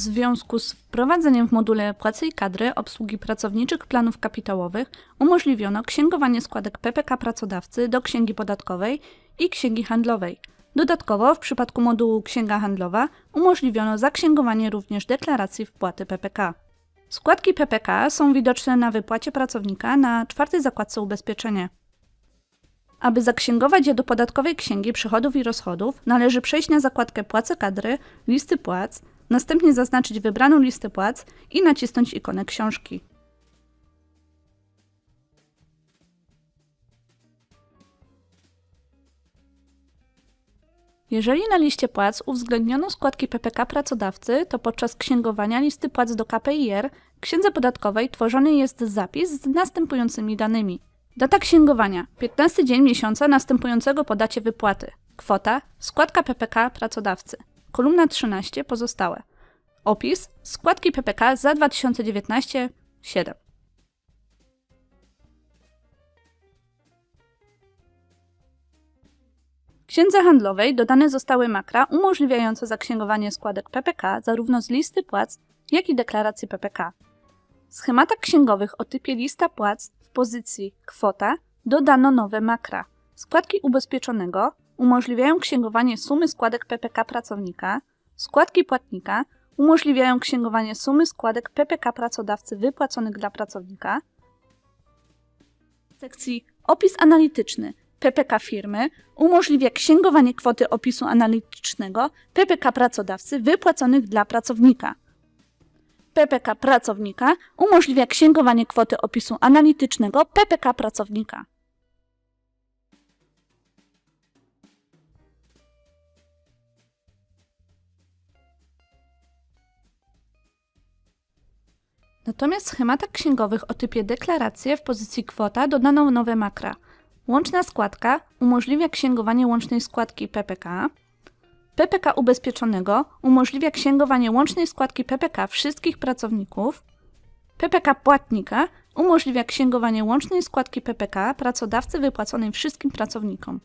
związku z wprowadzeniem w module Płace i Kadry obsługi pracowniczych planów kapitałowych umożliwiono księgowanie składek PPK pracodawcy do księgi podatkowej i księgi handlowej. Dodatkowo w przypadku modułu Księga Handlowa umożliwiono zaksięgowanie również deklaracji wpłaty PPK. Składki PPK są widoczne na wypłacie pracownika na czwartej zakładce ubezpieczenia. Aby zaksięgować je do podatkowej księgi przychodów i rozchodów, należy przejść na zakładkę Płace kadry, listy płac, następnie zaznaczyć wybraną listę płac i nacisnąć ikonę książki. Jeżeli na liście płac uwzględniono składki PPK pracodawcy, to podczas księgowania listy płac do KPIR w księdze podatkowej tworzony jest zapis z następującymi danymi. Data księgowania 15 dzień miesiąca następującego po dacie wypłaty. Kwota składka PPK pracodawcy. Kolumna 13 pozostałe. Opis składki PPK za 2019 7. W księdze handlowej dodane zostały makra umożliwiające zaksięgowanie składek PPK zarówno z listy płac, jak i deklaracji PPK. W schematach księgowych o typie lista płac w pozycji kwota dodano nowe makra. Składki ubezpieczonego umożliwiają księgowanie sumy składek PPK pracownika, składki płatnika umożliwiają księgowanie sumy składek PPK pracodawcy wypłaconych dla pracownika. W sekcji Opis analityczny PPK firmy umożliwia księgowanie kwoty opisu analitycznego PPK pracodawcy wypłaconych dla pracownika. PPK pracownika umożliwia księgowanie kwoty opisu analitycznego PPK pracownika. Natomiast w schematach księgowych o typie deklaracje w pozycji kwota dodano nowe makra. Łączna składka umożliwia księgowanie łącznej składki PPK. PPK ubezpieczonego umożliwia księgowanie łącznej składki PPK wszystkich pracowników. PPK płatnika umożliwia księgowanie łącznej składki PPK pracodawcy wypłaconej wszystkim pracownikom.